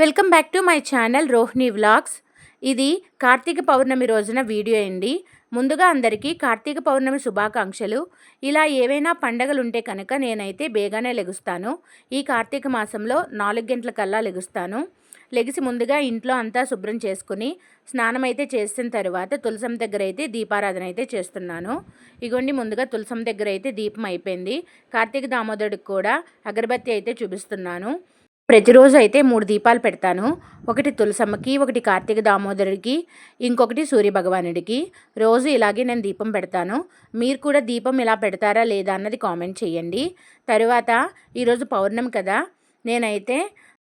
Welcome back to my channel Rohini vlogs. ఇది కార్తీక పౌర్ణమి రోజున video అండి. ముందుగా అందరికీ కార్తీక పౌర్ణమి శుభాకాంక్షలు. ఇలా ఏవైనా పండగలు ఉంటే కనుక నేనైతే బేగానే లెగుస్తాను. ఈ కార్తీక మాసంలో నాలుగు గంటల కల్లా లెగుస్తాను. లెగిసి ముందుగా ఇంట్లో అంతా శుభ్రం చేసుకుని స్నానం అయితే చేసిన తర్వాత తులసం దగ్గర అయితే దీపారాధన అయితే చేస్తున్నాను. ఇగోండి ముందుగా తులసం దగ్గర అయితే దీపం అయిపోయింది. కార్తీక దామోదరుడికి కూడా అగరబత్తి అయితే చూపిస్తున్నాను. ప్రతిరోజు అయితే మూడు దీపాలు పెడతాను. ఒకటి తులసమ్మకి ఒకటి కార్తీక దామోదరుడికి ఇంకొకటి సూర్యభగవానుడికి రోజు ఇలాగే నేను దీపం పెడతాను. మీరు కూడా దీపం ఇలా పెడతారా లేదా అన్నది కామెంట్ చేయండి. తరువాత ఈరోజు పౌర్ణమి కదా నేనైతే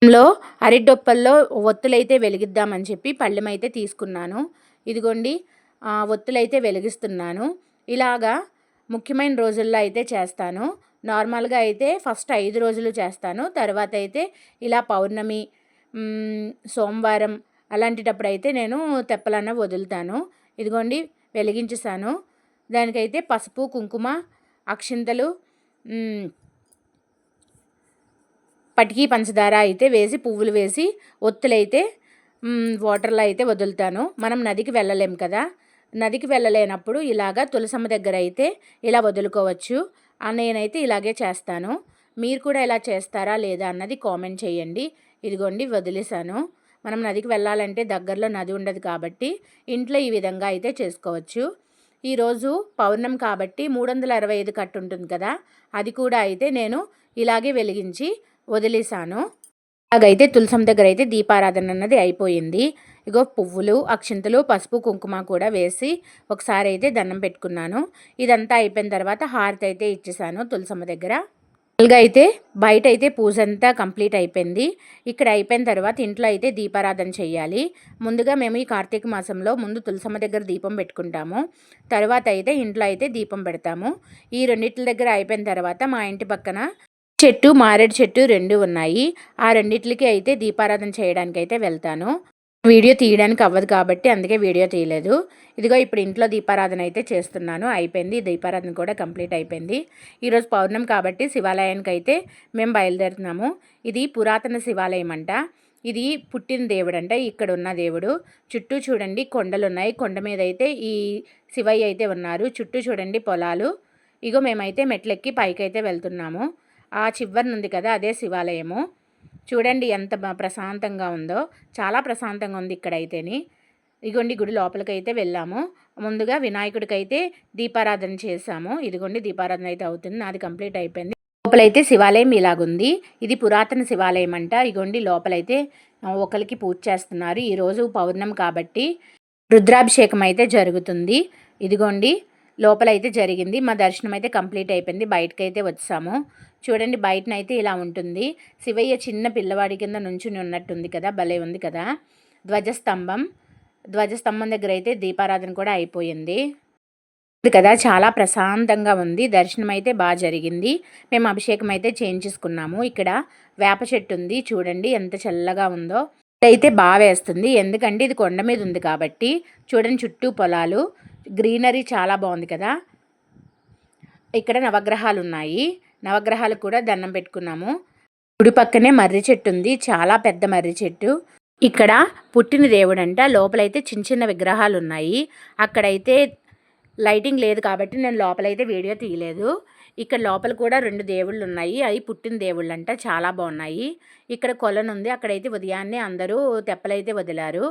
లో అరిడొప్పల్లో ఒత్తులైతే వెలిగిద్దామని చెప్పి పళ్ళెమైతే తీసుకున్నాను. ఇదిగోండి ఒత్తులైతే వెలిగిస్తున్నాను. ఇలాగా ముఖ్యమైన రోజుల్లో అయితే చేస్తాను. నార్మల్గా అయితే ఫస్ట్ ఐదు రోజులు చేస్తాను. తర్వాత అయితే ఇలా పౌర్ణమి సోమవారం అలాంటిటప్పుడు అయితే నేను తెప్పలన్న వదులుతాను. ఇదిగోండి వెలిగించేసాను దానికైతే పసుపు కుంకుమ అక్షింతలు పటికీ పంచదార అయితే వేసి పువ్వులు వేసి ఒత్తులైతే వాటర్లో అయితే వదులుతాను. మనం నదికి వెళ్ళలేం కదా? నదికి వెళ్ళలేనప్పుడు ఇలాగా తులసమ్మ దగ్గర అయితే ఇలా వదులుకోవచ్చు. నేనైతే ఇలాగే చేస్తాను. మీరు కూడా ఇలా చేస్తారా లేదా అన్నది కామెంట్ చేయండి. ఇదిగోండి వదిలేసాను మనం నదికి వెళ్ళాలంటే దగ్గరలో నది ఉండదు కాబట్టి ఇంట్లో ఈ విధంగా అయితే చేసుకోవచ్చు. ఈరోజు పౌర్ణం కాబట్టి మూడు వందల అరవై ఐదు కట్టు ఉంటుంది కదా అది కూడా అయితే నేను ఇలాగే వెలిగించి వదిలేసాను అలాగైతే తులసం దగ్గర అయితే దీపారాధన అన్నది అయిపోయింది. ఇగో పువ్వులు అక్షింతలు పసుపు కుంకుమ కూడా వేసి ఒకసారి అయితే దండం పెట్టుకున్నాను. ఇదంతా అయిపోయిన తర్వాత హారతి అయితే ఇచ్చేసాను తులసమ్మ దగ్గర. అలాగే అయితే బయట అయితే పూజ అంతా కంప్లీట్ అయిపోయింది. ఇక్కడ అయిపోయిన తర్వాత ఇంట్లో అయితే దీపారాధన చేయాలి. ముందుగా మేము ఈ కార్తీక మాసంలో ముందు తులసమ్మ దగ్గర దీపం పెట్టుకుంటాము. తర్వాత అయితే ఇంట్లో అయితే దీపం పెడతాము. ఈ రెండింటి దగ్గర అయిపోయిన తర్వాత మా ఇంటి పక్కన చెట్టు మారేడు చెట్టు రెండు ఉన్నాయి. ఆ రెండిట్లకి అయితే దీపారాధన చేయడానికి అయితే వెళ్తాను. వీడియో తీయడానికి అవ్వదు కాబట్టి అందుకే వీడియో తీయలేదు. ఇదిగో ఇప్పుడు ఇంట్లో దీపారాధన అయితే చేస్తున్నాను. అయిపోయింది. దీపారాధన కూడా కంప్లీట్ అయిపోయింది. ఈరోజు పౌర్ణం కాబట్టి శివాలయానికి అయితే మేము బయలుదేరుతున్నాము. ఇది పురాతన శివాలయం అంట ఇది పుట్టిన దేవుడు అంట ఇక్కడ ఉన్న దేవుడు. చుట్టూ చూడండి కొండలు ఉన్నాయి కొండ మీద అయితే ఈ శివయ్య అయితే ఉన్నారు. చుట్టూ చూడండి పొలాలు. ఇగో మేమైతే మెట్లెక్కి పైకి అయితే వెళ్తున్నాము. ఆ చివరినుంది కదా అదే శివాలయము. చూడండి ఎంత ప్రశాంతంగా ఉందో. చాలా ప్రశాంతంగా ఉంది ఇక్కడైతేని. ఇదిగోండి గుడి లోపలికి అయితే వెళ్ళాము. ముందుగా వినాయకుడికైతే దీపారాధన చేశాము. ఇదిగోండి దీపారాధన అయితే అవుతుంది. నాది కంప్లీట్ అయిపోయింది. లోపలైతే శివాలయం ఇలాగుంది. ఇది పురాతన శివాలయం అంట. ఇగోండి లోపలైతే ఒకరికి పూజ చేస్తున్నారు. ఈరోజు పౌర్ణమి కాబట్టి రుద్రాభిషేకం అయితే జరుగుతుంది. ఇదిగోండి లోపలైతే జరిగింది. మా దర్శనం అయితే కంప్లీట్ అయిపోయింది. బయటకైతే వచ్చాము. చూడండి బయటనైతే ఇలా ఉంటుంది. శివయ్య చిన్న పిల్లవాడి కింద నుంచుని ఉన్నట్టుంది కదా భలే ఉంది కదా. ధ్వజస్తంభం. ధ్వజస్తంభం దగ్గర అయితే దీపారాధన కూడా అయిపోయింది. కదా చాలా ప్రశాంతంగా ఉంది. దర్శనం అయితే బాగా జరిగింది. మేము అభిషేకం అయితే చేయించుకున్నాము ఇక్కడ వేప చెట్టు ఉంది చూడండి ఎంత చల్లగా ఉందో. అయితే బాగా వేస్తుంది. ఎందుకంటే ఇది కొండ మీద ఉంది కాబట్టి. చూడండి చుట్టూ పొలాలు. గ్రీనరీ చాలా బాగుంది కదా. ఇక్కడ నవగ్రహాలు ఉన్నాయి నవగ్రహాలకు కూడా దండం పెట్టుకున్నాము. గుడి పక్కనే మర్రి చెట్టు ఉంది. చాలా పెద్ద మర్రి చెట్టు. ఇక్కడ పుట్టిన దేవుడంట. లోపలైతే చిన్న చిన్న విగ్రహాలు ఉన్నాయి. అక్కడైతే లైటింగ్ లేదు కాబట్టి నేను లోపలైతే వీడియో తీయలేదు. ఇక్కడ లోపల కూడా రెండు దేవుళ్ళు ఉన్నాయి. అవి పుట్టిన దేవుళ్ళు అంట చాలా బాగున్నాయి. ఇక్కడ కొలను ఉంది. అక్కడైతే ఉదయాన్నే అందరూ తెప్పలైతే వదిలారు.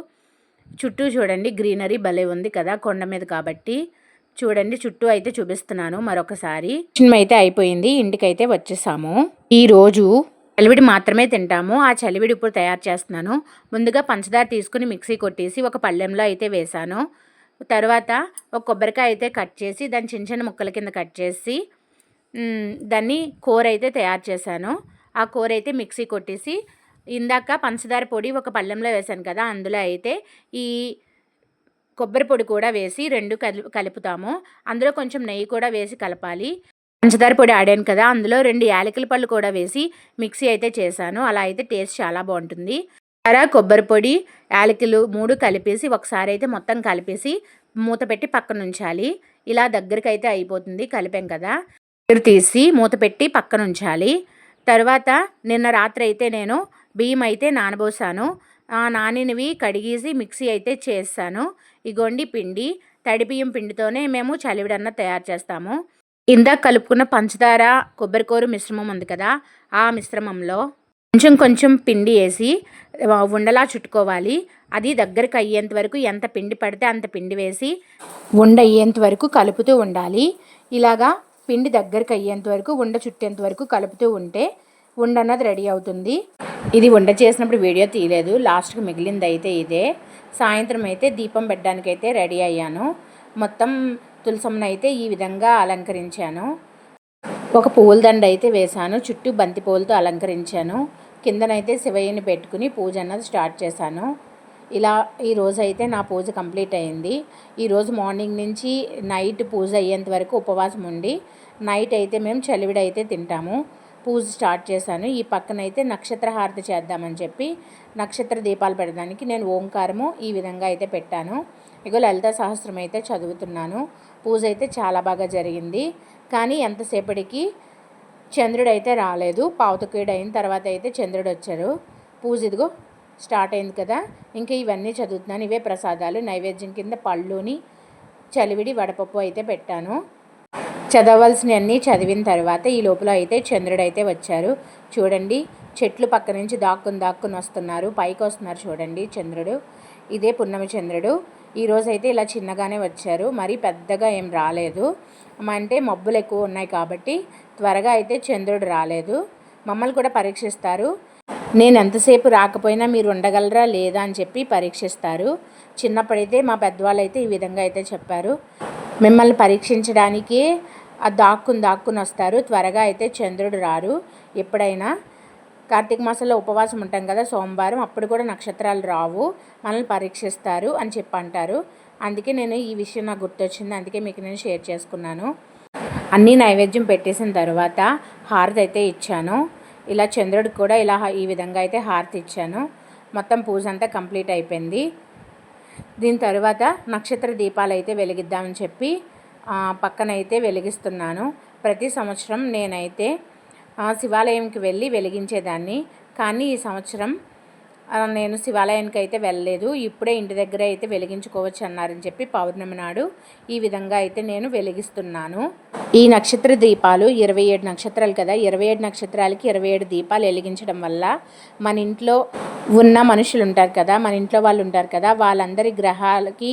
చుట్టూ చూడండి గ్రీనరీ భలే ఉంది కదా కొండ మీద కాబట్టి. చూడండి చుట్టూ అయితే చూపిస్తున్నాను మరొకసారి. చిన్న అయితే అయిపోయింది ఇంటికైతే వచ్చేసాము. ఈరోజు చలివిడి మాత్రమే తింటాము ఆ చలివిడి ఇప్పుడు తయారు చేస్తున్నాను. ముందుగా పంచదార తీసుకుని మిక్సీ కొట్టేసి ఒక పళ్ళెంలో అయితే వేసాను. తర్వాత ఒక కొబ్బరికాయ అయితే కట్ చేసి దాన్ని చిన్న చిన్న ముక్కల కింద కట్ చేసి దాన్ని కూర అయితే తయారు చేశాను. ఆ కూర అయితే మిక్సీ కొట్టేసి ఇందాక పంచదార పొడి ఒక పళ్ళెంలో వేశాను కదా అందులో అయితే ఈ కొబ్బరి పొడి కూడా వేసి రెండు కలుపుతాము. అందులో కొంచెం నెయ్యి కూడా వేసి కలపాలి. పంచదార పొడి ఆడాను కదా అందులో రెండు యాలకుల పళ్ళు కూడా వేసి మిక్సీ అయితే చేశాను. అలా అయితే టేస్ట్ చాలా బాగుంటుంది. అలా కొబ్బరి పొడి యాలకులు మూడు కలిపేసి ఒకసారి అయితే మొత్తం కలిపేసి మూత పెట్టి పక్కన ఉంచాలి. ఇలా దగ్గరికి అయితే అయిపోతుంది కలిపాం కదా. తీసి మూత పెట్టి పక్కన ఉంచాలి. తర్వాత నిన్న రాత్రి అయితే నేను బియ్యం అయితే నానబోసాను. నానినవి కడిగేసి మిక్సీ అయితే చేస్తాను. ఇగోండి పిండి. తడి బియ్యం పిండితోనే మేము చలివిడన్న తయారు చేస్తాము. ఇందాక కలుపుకున్న పంచదార కొబ్బరికూర మిశ్రమం ఉంది కదా ఆ మిశ్రమంలో కొంచెం కొంచెం పిండి వేసి ఉండలా చుట్టుకోవాలి. అది దగ్గరకు అయ్యేంత వరకు ఎంత పిండి పడితే అంత పిండి వేసి ఉండ అయ్యేంత వరకు కలుపుతూ ఉండాలి. ఇలాగా పిండి దగ్గరకు అయ్యేంత వరకు ఉండ చుట్టేంత వరకు కలుపుతూ ఉంటే ఉండన్నది రెడీ అవుతుంది. ఇది వంట చేసినప్పుడు వీడియో తీయలేదు. లాస్ట్కి మిగిలింది అయితే ఇదే. సాయంత్రం అయితే దీపం పెట్టడానికి అయితే రెడీ అయ్యాను. మొత్తం తులసమ్మను అయితే ఈ విధంగా అలంకరించాను. ఒక పూల దండ అయితే వేశాను. చుట్టూ బంతి పూలతో అలంకరించాను. కిందనైతే శివయ్యని పెట్టుకుని పూజ అన్నది స్టార్ట్ చేశాను. ఇలా ఈరోజు అయితే నా పూజ కంప్లీట్ అయింది. ఈరోజు మార్నింగ్ నుంచి నైట్ పూజ అయ్యేంత వరకు ఉపవాసం ఉండి నైట్ అయితే మేము చలివిడి అయితే తింటాము. పూజ స్టార్ట్ చేశాను. ఈ పక్కన అయితే నక్షత్ర హారతి చేద్దామని చెప్పి నక్షత్ర దీపాలు పెట్టడానికి నేను ఓంకారము ఈ విధంగా అయితే పెట్టాను. ఇగో లలిత సహస్రం అయితే చదువుతున్నాను. పూజ అయితే చాలా బాగా జరిగింది. కానీ ఎంతసేపటికి చంద్రుడు అయితే రాలేదు. పావుతకేడు అయిన తర్వాత అయితే చంద్రుడు వచ్చారు. పూజ ఇదిగో స్టార్ట్ అయింది కదా. ఇంకా ఇవన్నీ చదువుతున్నాను. ఇవే ప్రసాదాలు. నైవేద్యం కింద పళ్ళుని చలివిడి వడపప్పు అయితే పెట్టాను. చదవలసినవన్నీ చదివిన తర్వాత ఈ లోపల అయితే చంద్రుడు అయితే వచ్చారు. చూడండి చెట్లు పక్క నుంచి దాక్కుని దాక్కుని వస్తున్నారు. పైకి వస్తున్నారు చూడండి చంద్రుడు. ఇదే పున్నమి చంద్రుడు. ఈరోజు అయితే ఇలా చిన్నగానే వచ్చారు. మరి పెద్దగా ఏం రాలేదు. అంటే మబ్బులు ఎక్కువ ఉన్నాయి కాబట్టి త్వరగా అయితే చంద్రుడు రాలేదు. మమ్మల్ని కూడా పరీక్షిస్తారు. నేను ఎంతసేపు రాకపోయినా మీరు ఉండగలరా లేదా అని చెప్పి పరీక్షిస్తారు. చిన్నప్పుడైతే మా పెద్దవాళ్ళు అయితే ఈ విధంగా అయితే చెప్పారు. మిమ్మల్ని పరీక్షించడానికి ఆ దాక్కుని దాక్కుని వస్తారు. త్వరగా అయితే చంద్రుడు రారు. ఎప్పుడైనా కార్తీక మాసంలో ఉపవాసం ఉంటాం కదా సోమవారం అప్పుడు కూడా నక్షత్రాలు రావు. మనల్ని పరీక్షిస్తారు అని చెప్పి అంటారు. అందుకే నేను ఈ విషయం నాకు గుర్తొచ్చింది. అందుకే మీకు నేను షేర్ చేసుకున్నాను. అన్నీ నైవేద్యం పెట్టేసిన తర్వాత హారతి అయితే ఇచ్చాను. ఇలా చంద్రుడికి కూడా ఇలా ఈ విధంగా అయితే హారతి ఇచ్చాను. మొత్తం పూజ అంతా కంప్లీట్ అయిపోయింది. దీని తర్వాత నక్షత్ర దీపాలు అయితే వెలిగిద్దామని చెప్పి పక్కనైతే వెలిగిస్తున్నాను. ప్రతి సంవత్సరం నేనైతే శివాలయంకి వెళ్ళి వెలిగించేదాన్ని. కానీ ఈ సంవత్సరం నేను శివాలయానికి అయితే వెళ్ళలేదు. ఇప్పుడే ఇంటి దగ్గర అయితే వెలిగించుకోవచ్చు అన్నారని చెప్పి పౌర్ణమి నాడు ఈ విధంగా అయితే నేను వెలిగిస్తున్నాను. ఈ నక్షత్ర దీపాలు ఇరవై ఏడు నక్షత్రాలు కదా. ఇరవై ఏడు నక్షత్రాలకి ఇరవై ఏడు దీపాలు వెలిగించడం వల్ల మన ఇంట్లో ఉన్న మనుషులు ఉంటారు కదా. మన ఇంట్లో వాళ్ళు ఉంటారు కదా. వాళ్ళందరి గ్రహాలకి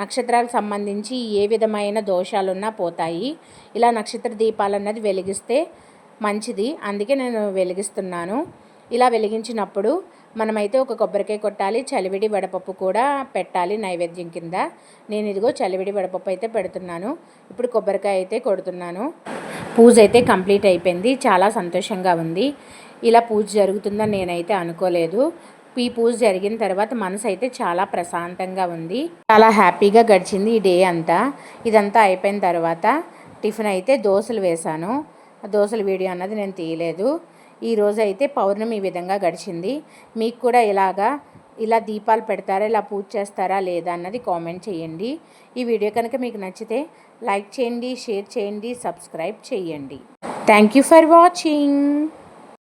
నక్షత్రాలకు సంబంధించి ఏ విధమైన దోషాలున్నా పోతాయి. ఇలా నక్షత్ర దీపాలు అన్నది వెలిగిస్తే మంచిది. అందుకే నేను వెలిగిస్తున్నాను. ఇలా వెలిగించినప్పుడు మనమైతే ఒక కొబ్బరికాయ కొట్టాలి చలివిడి వడపప్పు కూడా పెట్టాలి నైవేద్యం కింద. నేను ఇదిగో చలివిడి వడపప్పు అయితే పెడుతున్నాను. ఇప్పుడు కొబ్బరికాయ అయితే కొడుతున్నాను. పూజ అయితే కంప్లీట్ అయిపోయింది. చాలా సంతోషంగా ఉంది. ఇలా పూజ జరుగుతుందని నేనైతే అనుకోలేదు. ఈ పూజ జరిగిన తర్వాత మనసు అయితే చాలా ప్రశాంతంగా ఉంది. చాలా హ్యాపీగా గడిచింది ఈ డే అంతా. ఇదంతా అయిపోయిన తర్వాత టిఫిన్ అయితే దోశలు వేశాను. దోశల వీడియో అన్నది నేను తీయలేదు. ఈరోజు అయితే పౌర్ణమి ఈ విధంగా గడిచింది. మీకు కూడా ఇలాగా ఇలా దీపాలు పెడతారా ఇలా పూజ చేస్తారా లేదా అన్నది కామెంట్ చేయండి. ఈ వీడియో కనుక మీకు నచ్చితే లైక్ చేయండి షేర్ చేయండి సబ్స్క్రైబ్ చేయండి. Thank you for watching.